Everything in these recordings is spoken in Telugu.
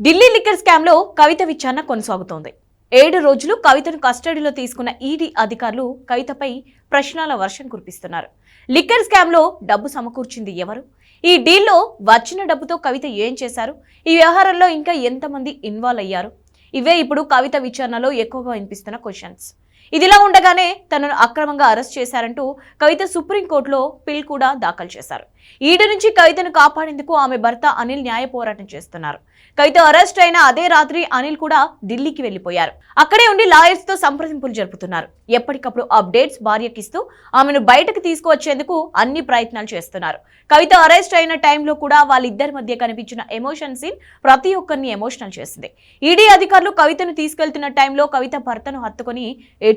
ఢిల్లీ లిక్కర్ స్కామ్లో కవిత విచారణ కొనసాగుతోంది. ఏడు రోజులు కవితను కస్టడీలో తీసుకున్న ఈడీ అధికారులు కవితపై ప్రశ్నల వర్షం కురిపిస్తున్నారు. లిక్కర్ స్కామ్లో డబ్బు సమకూర్చింది ఎవరు? ఈ డీల్లో వచ్చిన డబ్బుతో కవిత ఏం చేశారు? ఈ వ్యవహారంలో ఇంకా ఎంతమంది ఇన్వాల్వ్ అయ్యారు? ఇవే ఇప్పుడు కవిత విచారణలో ఎక్కువగా వినిపిస్తున్న క్వశ్చన్స్. ఇదిలా ఉండగానే తనను అక్రమంగా అరెస్ట్ చేశారంటూ కవిత సుప్రీంకోర్టులో పిల్ కూడా దాఖలు చేశారు. ఈడ నుంచి కవితను కాపాడేందుకు ఆమె భర్త అనిల్ న్యాయ పోరాటం చేస్తున్నారు. కవిత అరెస్ట్ అయిన అదే రాత్రి అనిల్ కూడా ఢిల్లీకి వెళ్ళిపోయారు అక్కడే ఉండి లాయర్స్తో సంప్రదింపులు జరుపుతున్నారు. ఎప్పటికప్పుడు అప్డేట్స్ భార్యకిస్తూ ఆమెను బయటకు తీసుకువచ్చేందుకు అన్ని ప్రయత్నాలు చేస్తున్నారు. కవిత అరెస్ట్ అయిన టైంలో కూడా వాళ్ళిద్దరి మధ్య కనిపించిన ఎమోషన్ సీన్ ప్రతి ఒక్కరిని ఎమోషనల్ చేసింది. ఈడీ అధికారులు కవితను తీసుకెళ్తున్న టైంలో కవిత భర్తను హత్తుకొని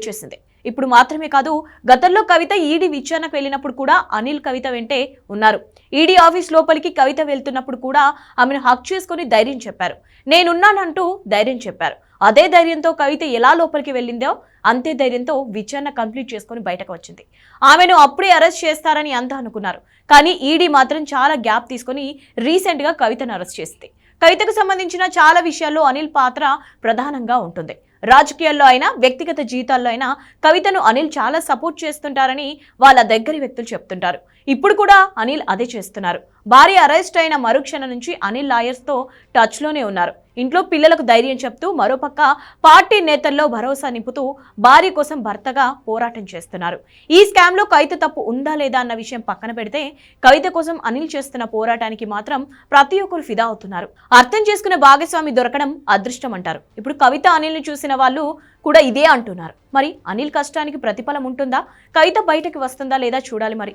చేసింది. ఇప్పుడు మాత్రమే కాదు గతంలో కవిత ఈడీ విచారణకు వెళ్ళినప్పుడు కూడా అనిల్ కవిత వెంటే ఉన్నారు. ఈడీ ఆఫీస్ లోపలికి కవిత వెళ్తున్నప్పుడు కూడా ఆమెను హక్ చేసుకుని ధైర్యం చెప్పారు. నేనున్నానంటూ ధైర్యం చెప్పారు. అదే ధైర్యంతో కవిత ఎలా లోపలికి వెళ్ళిందో అంతే ధైర్యంతో విచారణ కంప్లీట్ చేసుకుని బయటకు వచ్చింది. ఆమెను అప్పుడే అరెస్ట్ చేస్తారని అంతా అనుకున్నారు. కానీ ఈడీ మాత్రం చాలా గ్యాప్ తీసుకొని రీసెంట్గా కవితను అరెస్ట్ చేసింది. కవితకు సంబంధించిన చాలా విషయాల్లో అనిల్ పాత్ర ప్రధానంగా ఉంటుంది. రాజకీయాల్లో అయినా వ్యక్తిగత జీవితాల్లో అయినా కవితను అనిల్ చాలా సపోర్ట్ చేస్తుంటారని వాళ్ళ దగ్గరి వ్యక్తులు చెప్తుంటారు. ఇప్పుడు కూడా అనిల్ అదే చేస్తున్నారు. భార్య అరెస్ట్ అయిన మరుక్షణ నుంచి అనిల్ లాయర్స్తో టచ్లోనే ఉన్నారు. ఇంట్లో పిల్లలకు ధైర్యం చెప్తూ మరోపక్క పార్టీ నేతల్లో భరోసా నింపుతూ భార్య కోసం భర్తగా పోరాటం చేస్తున్నారు. ఈ స్కామ్లో కవిత తప్పు ఉందా లేదా అన్న విషయం పక్కన పెడితే కవిత కోసం అనిల్ చేస్తున్న పోరాటానికి మాత్రం ప్రతి ఒక్కరు ఫిదా అవుతున్నారు. అర్థం చేసుకునే భాగస్వామి దొరకడం అదృష్టం అంటారు. ఇప్పుడు కవిత అనిల్ని చూసిన వాళ్ళు కూడా ఇదే అంటున్నారు. మరి అనిల్ కష్టానికి ప్రతిఫలం ఉంటుందా? కవిత బయటకు వస్తుందా లేదా చూడాలి మరి.